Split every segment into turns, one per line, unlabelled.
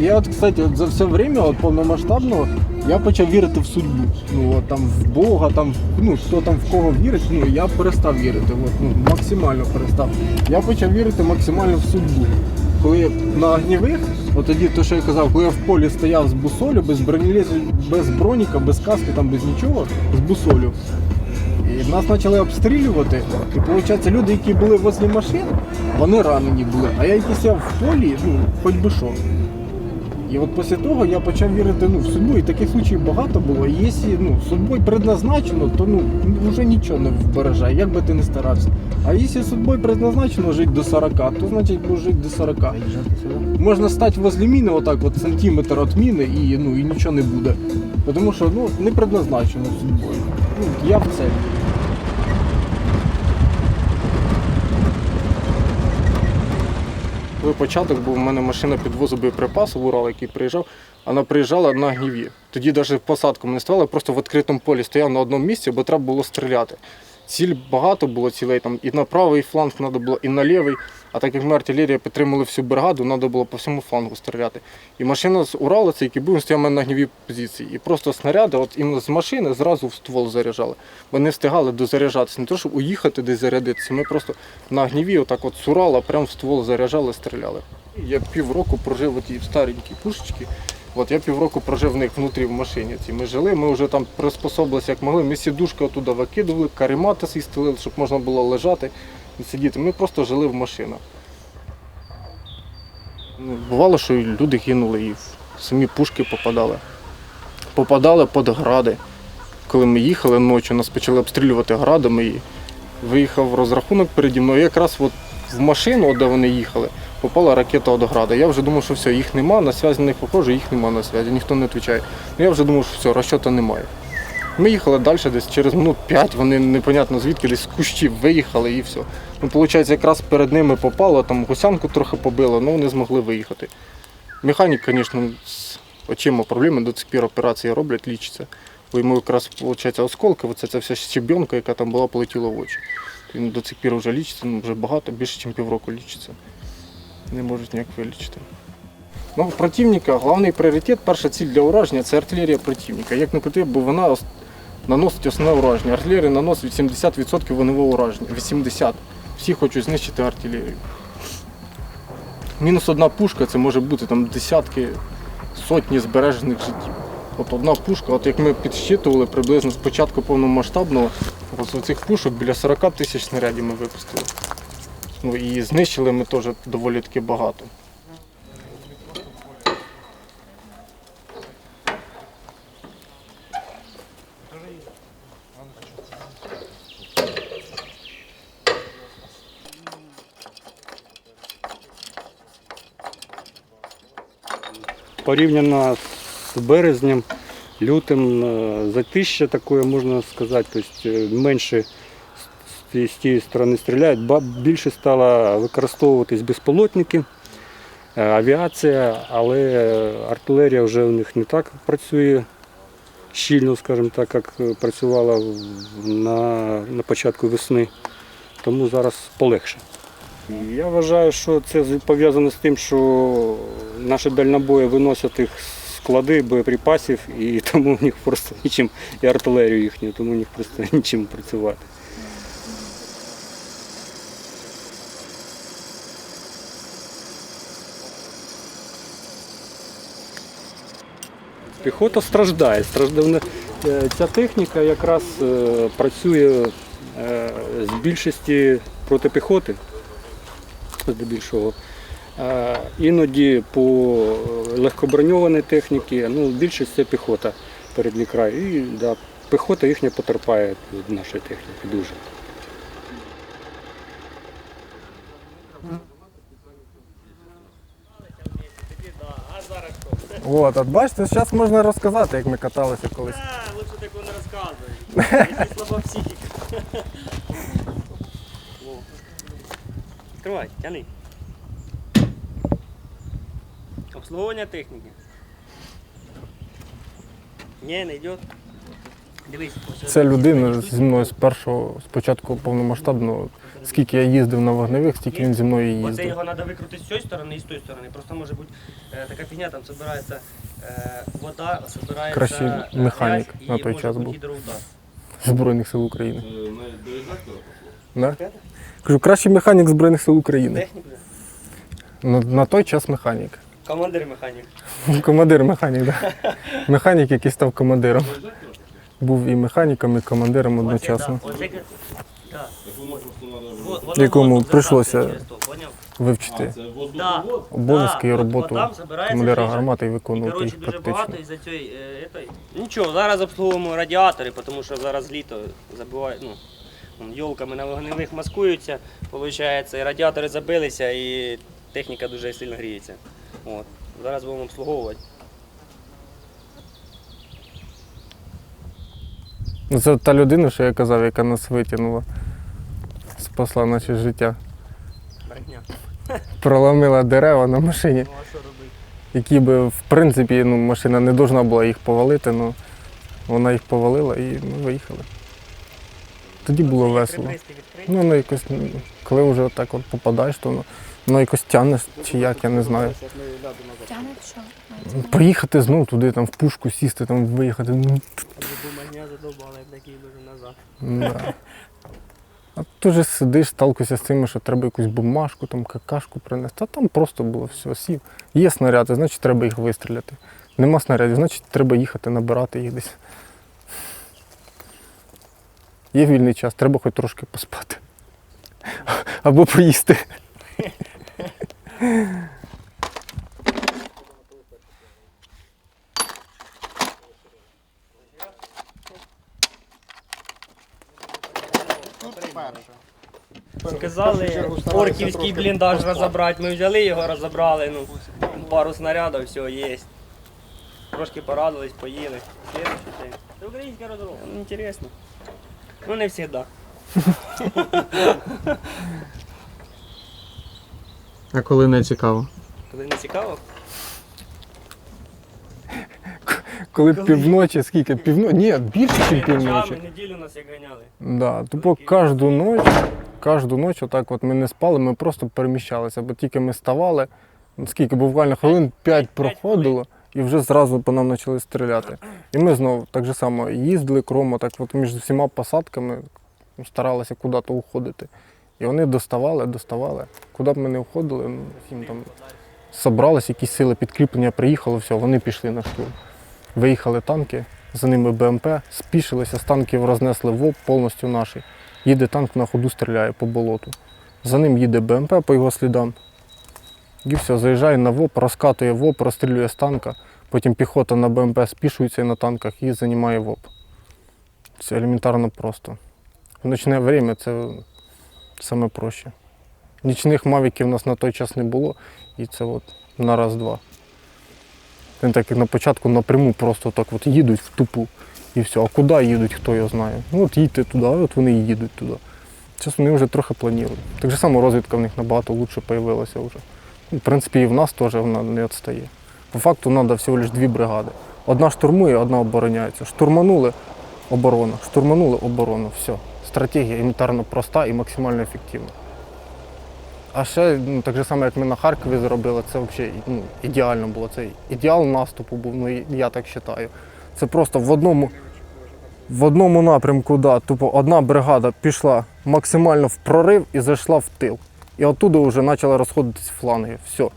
я от, кстати, от за все время от повномасштабного я почав вірити в судьбу. Ну от там в Бога, там ну хто там в кого вірить, ну я перестав вірити. От, ну, максимально перестав. Я почав вірити максимально в судьбу. Коли на огнівих, от тоді то, що я казав, коли я в полі стояв з бусолю, без бронелезу, без броніка, без каски, там без нічого, з бусолю. І нас почали обстрілювати. І виходить, люди, які були возле машин, вони ранені були. А я який сяв в полі, ну, хоч би що. І от після того я почав вірити ну, в судьбу, і таких случаїв багато було. І якщо ну, судьбою предназначено, то ну, вже нічого не вбережає, як би ти не старався. А якщо судьбою предназначено жити до 40, то значить будеш жити до 40. Можна стати возле міни, отак от сантиметр від міни, і, ну, і нічого не буде. Тому що ну, не предназначено судьбою. Ну, я в це. Коли початок був, у мене машина підвозу боєприпасу в Урал, який приїжджав, вона приїжджала на гіві. Тоді навіть посадку не ставили, просто в відкритому полі стояв на одному місці, бо треба було стріляти. Ціль багато було цілей, там і на правий фланг треба було, і на лівий. А так як ми артилерія підтримали всю бригаду, треба було по всьому флангу стріляти. І машина з Урала, цей був, стояв на гнівій позиції. І просто снаряди, от іменно з машини зразу в ствол заряджали. Бо не встигали дозаряджатися, не то, щоб уїхати десь зарядитися. Ми просто на гніві, отак от з Урала, прямо в ствол заряджали, стріляли. Я півроку прожив тій старенькій пушечці. От я півроку прожив в них внутрі в машині. Ці ми жили, ми вже там приспособилися як могли. Ми сідушки оттуда викидували, каремати свій стелили, щоб можна було лежати і сидіти. Ми просто жили в машинах. Ну, Бувало, що люди гинули і в самі пушки попадали. Попадали під гради. Коли ми їхали ночі, нас почали обстрілювати градами і виїхав розрахунок переді мною. Якраз от в машину, де вони їхали, попала ракета від града. Я вже думав, що все, їх нема, на зв'язь на них похоже, їх нема на зв'язі, ніхто не відповідає. Ну, я вже думав, що все, розчота немає. Ми їхали далі, десь через минут 5, вони непонятно звідки, десь з кущів виїхали і все. Ну, виходить, якраз перед ними попало, там гусянку трохи побило, але вони змогли виїхати. Механік, звісно, з очима проблеми, до цих пір операції роблять, лічаться. Бо йому якраз виходить, осколки, оце ця вся щебенка, яка там була, полетіла в очі. Він до цих пір вже лічиться, ну, вже багато, більше, ніж півроку лічиться. Не можуть ніяк вилічити. Ну, у противника головний пріоритет, перша ціль для ураження це артилерія противника. Як не крути, бо вона наносить основне ураження. Артилерія наносить 80% вогневого ураження. 80%. Всі хочуть знищити артилерію. Мінус одна пушка це може бути там десятки, сотні збережених життів. От одна пушка, от як ми підсчитували приблизно з початку повномасштабного, от цих пушок біля 40 тисяч снарядів ми випустили. Ну і знищили ми теж доволі таки багато.
порівняно з березнем, лютим, е, затища таке, можна сказати, тобто е, менше тієї- з тієї сторони стріляють, більше стало використовуватись безполотники, е, авіація, але артилерія вже у них не так працює щільно, скажімо так, як працювала на, на початку весни. Тому зараз полегше. Я вважаю, що це пов'язано з тим, що наші дальнобої виносять їх склади боєприпасів, і тому у них просто нічим, і артилерію їхню, тому у них просто нічим працювати. Піхота страждає. страждає. Е, Ця техніка якраз е, працює е, з більшості проти піхоти здебільшого. Іноді по легкоброньованій техніці, ну, більшість це піхота передній край. І да, піхота їхня потерпає від нашої техніки дуже.
От, от бачите, зараз можна розказати, як ми каталися колись.
А, лучше такого не розказуй. Тривай, слаба психіка. Відкривай, тяни. Обслуговування техніки. Не, не йде.
Це людина зі мною з першого, спочатку повномасштабного, скільки я їздив на вогневих, стільки він зі мною і
Оце його треба викрутити з цієї сторони і з тої сторони. Просто може бути е, така фігня, там збирається е, вода, збирається
Кращий
е,
механік
грязь,
на
і
той
може
час
бути
був.
гідроудар.
Збройних сил України. Да? Кажу, кращий механік Збройних сил України.
Технік, же?
На, на той час механік.
командир механік.
Командир механік, так. Да. Механік, який став командиром. Був і механіком, і командиром одночасно. Якому прийшлося? Вивчити обов'язки і роботу командира гармати і виконувати їх практично.
Е. Нічого, зараз обслуговуємо радіатори, тому що зараз літо забивають. Ну, йолками на вогневих маскуються, виходить, і радіатори забилися і техніка дуже сильно гріється. От. Зараз будемо обслуговувати.
Це та людина, що я казав, яка нас витягнула, спасла наше життя.
Брехня.
Проломила дерева на машині,
Ну а що робити?
які би, в принципі, ну, машина не повинна була їх повалити, але вона їх повалила і ми виїхали. Тоді було весело. Ну, воно якось, ну, коли вже так от попадаєш, то воно, воно якось тягнеш чи як, я не знаю.
Тягне що?
Поїхати знову туди, там в пушку сісти, там виїхати. Ну,
Задовбали, такий дуже назад.
да. А тут же сидиш, сталкуєшся з цим, що треба якусь бумажку, там какашку принести. А там просто було все, сів. Є снаряди, значить треба їх вистріляти. Нема снарядів, значить треба їхати, набирати їх десь. Є вільний час, треба хоч трошки поспати. Або поїсти.
Сказали орківський бліндаж розібрати. Ми взяли його, розібрали, ну, пару снарядів, все, є. Трошки порадились, поїли. Це українська розробка. Ну, інтересно. Ну, не завжди.
А коли не цікаво?
Коли не цікаво,
Коли
Коли?
півночі, скільки? Півночі? Ні, більше, ніж півночі.
ночами неділю нас як ганяли.
Да, тупо кожну ніч, кожну ніч отак от ми не спали, ми просто переміщалися, бо тільки ми ставали, ну, скільки буквально хвилин 5 проходило, і вже зразу по нам почали стріляти. І ми знову так же само їздили кромо, так от між всіма посадками старалися куди-то уходити. І вони доставали, доставали. Куди б ми не входили, ну, їм там собралися, якісь сили підкріплення, приїхало, все, вони пішли на штурм. Виїхали танки, за ними БМП, спішилися, з танків рознесли ВОП повністю наші. Їде танк на ходу, стріляє по болоту. За ним їде БМП по його слідам. І все, заїжджає на ВОП, розкатує ВОП, розстрілює з танка. Потім піхота на БМП спішується на танках і займає ВОП. Це елементарно просто. В ночне время це саме проще. Нічних мавіків у нас на той час не було, і це от на раз-два. Вони так як на початку напряму просто так от їдуть в тупу і все. А куди їдуть, хто його знає. Ну от їдьте туди, от вони і їдуть туди. Зараз вони вже трохи планують. Так же само розвідка в них набагато краще з'явилася вже. Ну, В принципі, і в нас теж вона не відстає. По факту треба всього лише дві бригади. Одна штурмує, одна обороняється. Штурманули оборона, штурманули оборону. Все. Стратегія елементарно проста і максимально ефективна. А ще ну, так же само, як ми на Харкові зробили, це взагалі ну, ідеально було. Це ідеал наступу був, ну я так вважаю. Це просто в одному, в одному напрямку, да, тупо одна бригада пішла максимально в прорив і зайшла в тил. І оттуда вже почали розходитись фланги. Все.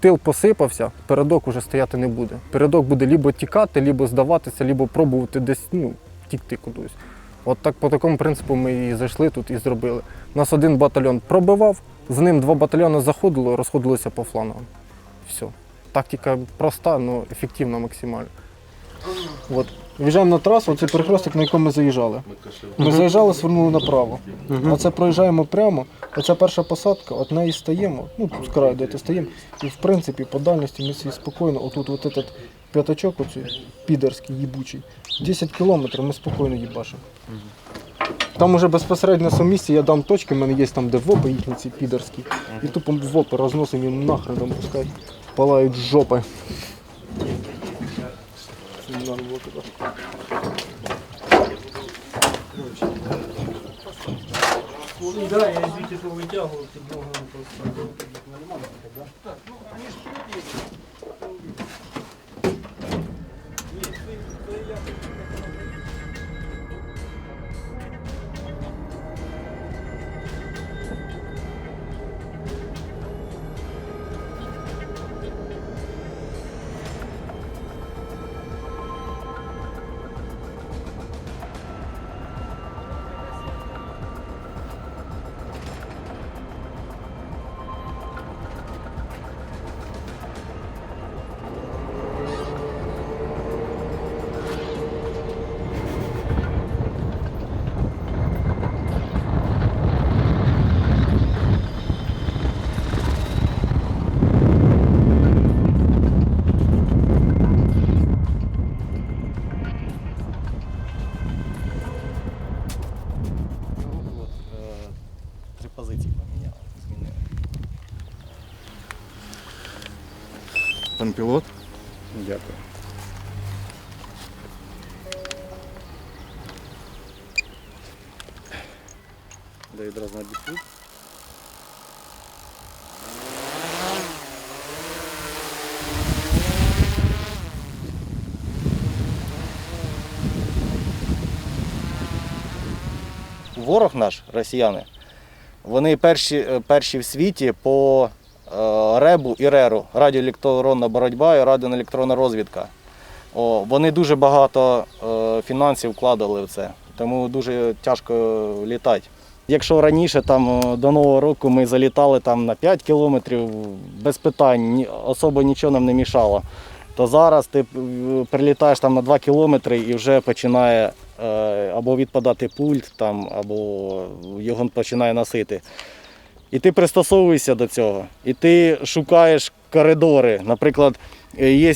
Тил посипався, передок вже стояти не буде. Передок буде либо тікати, либо здаватися, либо пробувати десь ну, тікти кудись. От так по такому принципу ми і зайшли тут і зробили. Нас один батальйон пробивав, з ним два батальйони заходило, розходилися по флангам. Все. Тактика проста, але ефективна максимально. От. В'їжджаємо на трасу, це перехресток, на якому ми заїжджали. Ми заїжджали, свернули направо. Оце проїжджаємо прямо. Оця перша посадка, от неї стаємо, ну тут з краю де стаємо. І в принципі по дальності ми собі спокійно, отут от этот п'ятачок, оцей підерський, їбучий, 10 кілометрів ми спокійно їбашимо. Там уже безпосередньо на місці я дам точки, в мене є там, де вопи їхні ці підерські. І тупо вопи розносимо їм нахрен там пускай палають жопи.
Да, я звідти то витягував, під ногами просто.
Пан пілот.
Дякую. Дай одразу на бітку.
Ворог наш, росіяни, вони перші, е, перші в світі по РЕБу і РЕРу, радіоелектронна боротьба і радіоелектронна розвідка. О, вони дуже багато е, фінансів вкладали в це, тому дуже тяжко літати. Якщо раніше там е, до Нового року ми залітали там на 5 кілометрів без питань, особо нічого нам не мішало, то зараз ти е, прилітаєш там на 2 кілометри і вже починає або відпадати пульт, там, або його починає носити. І ти пристосовуєшся до цього. І ти шукаєш коридори. Наприклад, е, є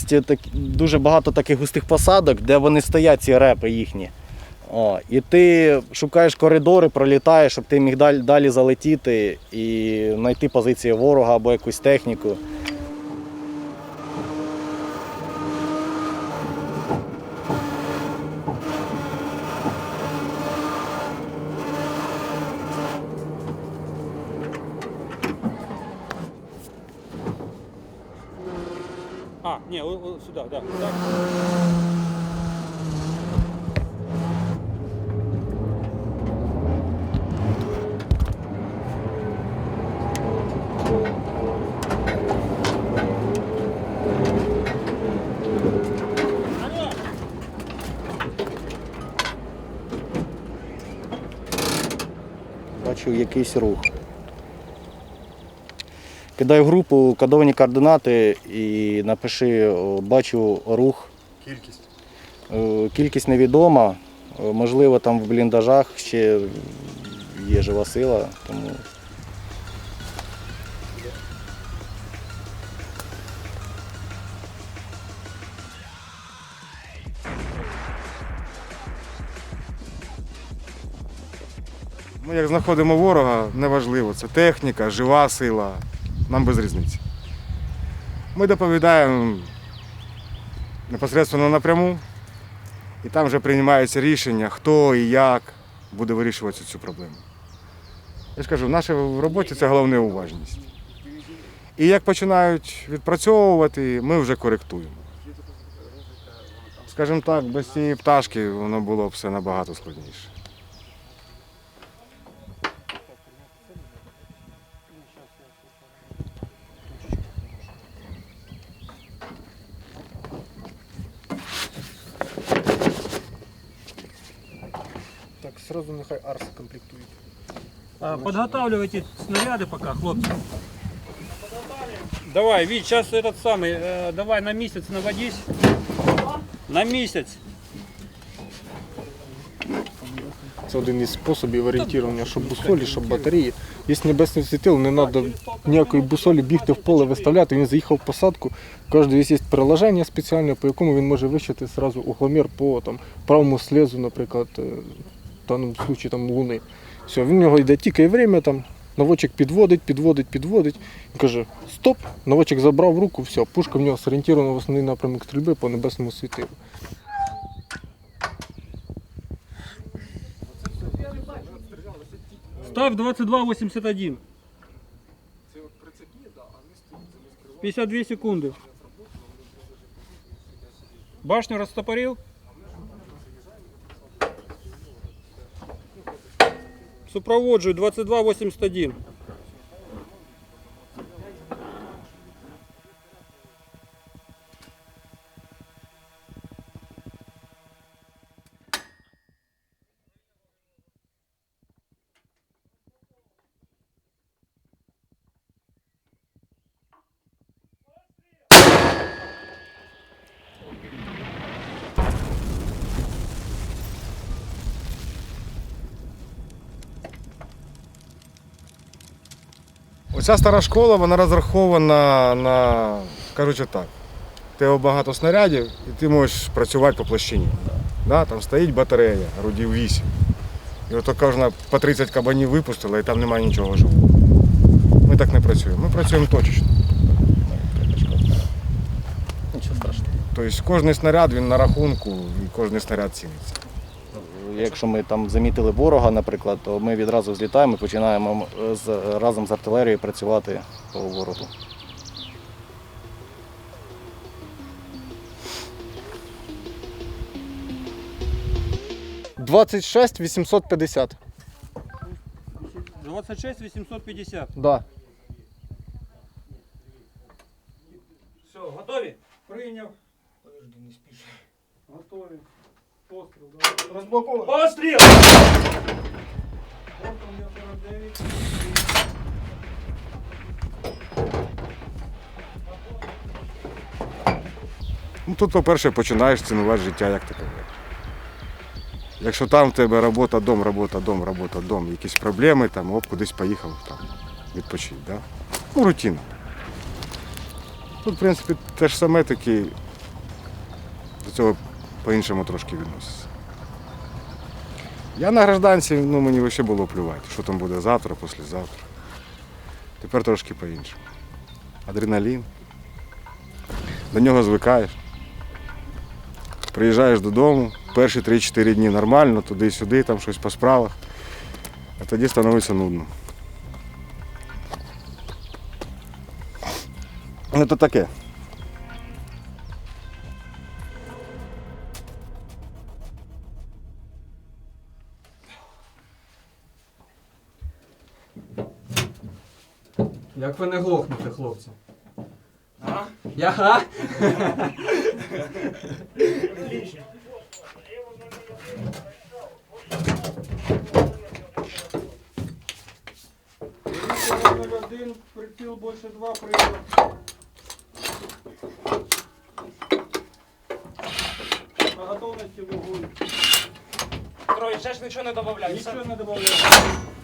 дуже багато таких густих посадок, де вони стоять, ці репи їхні. О, і ти шукаєш коридори, пролітаєш, щоб ти міг далі залетіти і знайти позиції ворога або якусь техніку.
А, ні, о, о, сюди, да, так.
Бачу якийсь рух. Кидай в групу кодовані координати і напиши, бачу рух.
Кількість.
Е, Кількість невідома. Е, Можливо, там в бліндажах ще є жива сила. Тому
Ми як знаходимо ворога, неважливо, це техніка, жива сила, нам без різниці. Ми доповідаємо непосередньо напряму, і там вже приймається рішення, хто і як буде вирішувати цю проблему. Я ж кажу, в нашій роботі це головне уважність. І як починають відпрацьовувати, ми вже коректуємо. Скажімо так, без цієї пташки воно було б все набагато складніше.
сразу нехай Арс комплектує.
А, Подготавливайте снаряды пока, хлопцы. Давай, Вить, сейчас этот самый, э, давай на месяц наводись. На месяц.
Це один із способів орієнтування, щоб бусолі, щоб батареї. Є небесний світил, не треба ніякої бусолі бігти в поле виставляти. Він заїхав в посадку. У кожного є приложення спеціальне, по якому він може вищити сразу угломір по там, правому слезу, наприклад, е, в даному випадку там луни. Все, в нього йде тільки время там. Наводчик підводить, підводить, підводить. Він каже, стоп, наводчик забрав руку, все, пушка в нього зорієнтована в основний напрямок стрільби по небесному світилу.
Став 2281. 52 секунди. Башню розтопорив? Супроводжую 2281.
Оця стара школа вона розрахована на, кажучи так, тебе багато снарядів і ти можеш працювати по площині. Да, там стоїть батарея, рудів 8. І ото кожна по 30 кабанів випустила і там немає нічого живого. Ми так не працюємо. Ми працюємо точечно.
Нічого страшного.
Тобто кожен снаряд він на рахунку і кожен снаряд ціниться.
Якщо ми там замітили ворога, наприклад, то ми відразу злітаємо і починаємо з, разом з артилерією працювати по ворогу.
Двадцять шість 850.
26 850.
Да.
Все, готові? Прийняв. Подожди, не спіши. Готові. Постріл, давай.
Розблоковано.
Постріл!
Бортом я 49.
Ну, тут, по-перше, починаєш цінувати життя як таке. Якщо там в тебе робота, дом, робота, дом, робота, дом, якісь проблеми, там, оп, кудись поїхав, там, відпочити. Да? Ну, рутина. Тут, в принципі, те ж саме таки до цього по-іншому трошки відноситься. Я на гражданці, ну мені взагалі було плювати, що там буде завтра, післязавтра. Тепер трошки по-іншому. Адреналін. До нього звикаєш. Приїжджаєш додому, перші 3-4 дні нормально, туди-сюди, там щось по справах, а тоді становиться нудно. Ну то таке.
Як ви не глохнете, хлопці? А? Я га? Один, приціл більше два прийняв. На готовності вогонь.
Трой, ще ж нічого не додаємо.
Нічого не додаємо.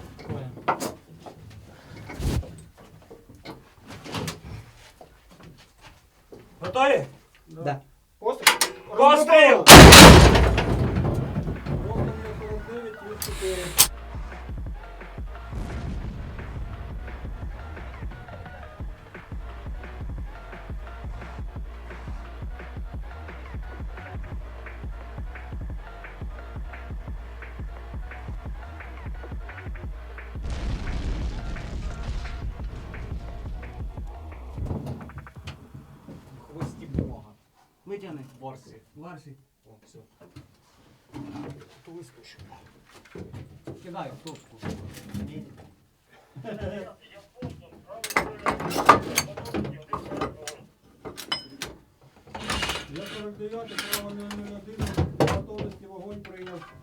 Витягни. Варсі. Варсі. О, все. Вискочимо. Кидаю в топку.
Я 49, право 001, готовності вогонь прийняв.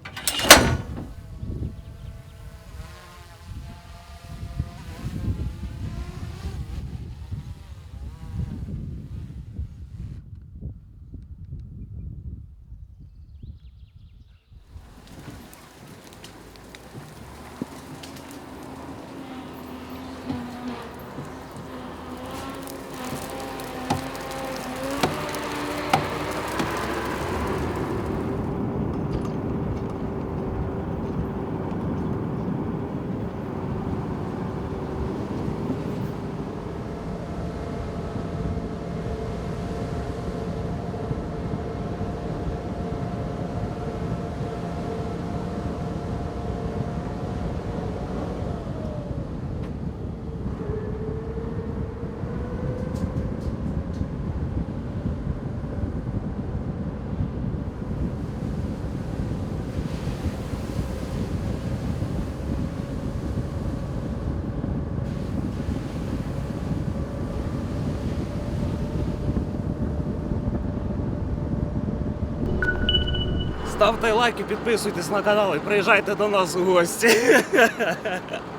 Ставте лайки, підписуйтесь на канал і приїжджайте до нас у гості.